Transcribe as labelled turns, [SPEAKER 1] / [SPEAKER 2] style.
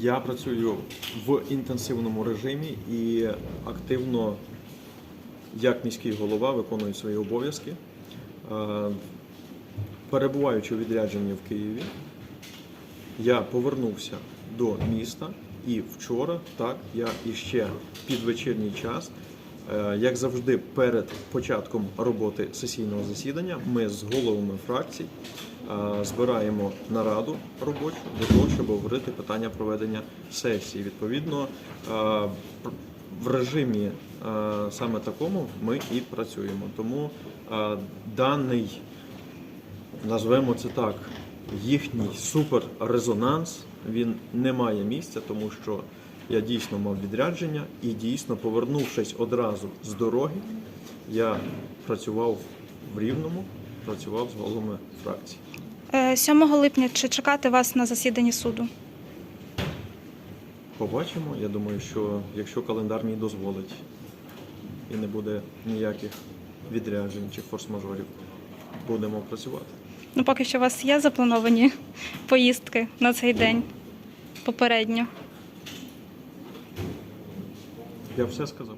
[SPEAKER 1] Я працюю в інтенсивному режимі і активно, як міський голова, виконую свої обов'язки. Е, Перебуваючи у відрядженні в Києві, я повернувся до міста і вчора, так, я іще під вечірній час, е, як завжди, перед початком роботи сесійного засідання, ми з головами фракцій збираємо нараду робочу для того, щоб говорити питання проведення сесії. Відповідно, е, в режимі е, саме такому ми і працюємо. Тому е, даний назвемо це так, їхній суперрезонанс він не має місця, тому що я дійсно мав відрядження і дійсно, повернувшись одразу з дороги, я працював в Рівному, працював з головами фракції.
[SPEAKER 2] Е, 7 липня чи чекати вас на засіданні суду?
[SPEAKER 1] Побачимо. Я думаю, що якщо календар мій дозволить і не буде ніяких відряджень чи форс-мажорів, будемо працювати.
[SPEAKER 2] Ну, поки що у вас є заплановані поїздки на цей день попередньо.
[SPEAKER 1] Я все сказав.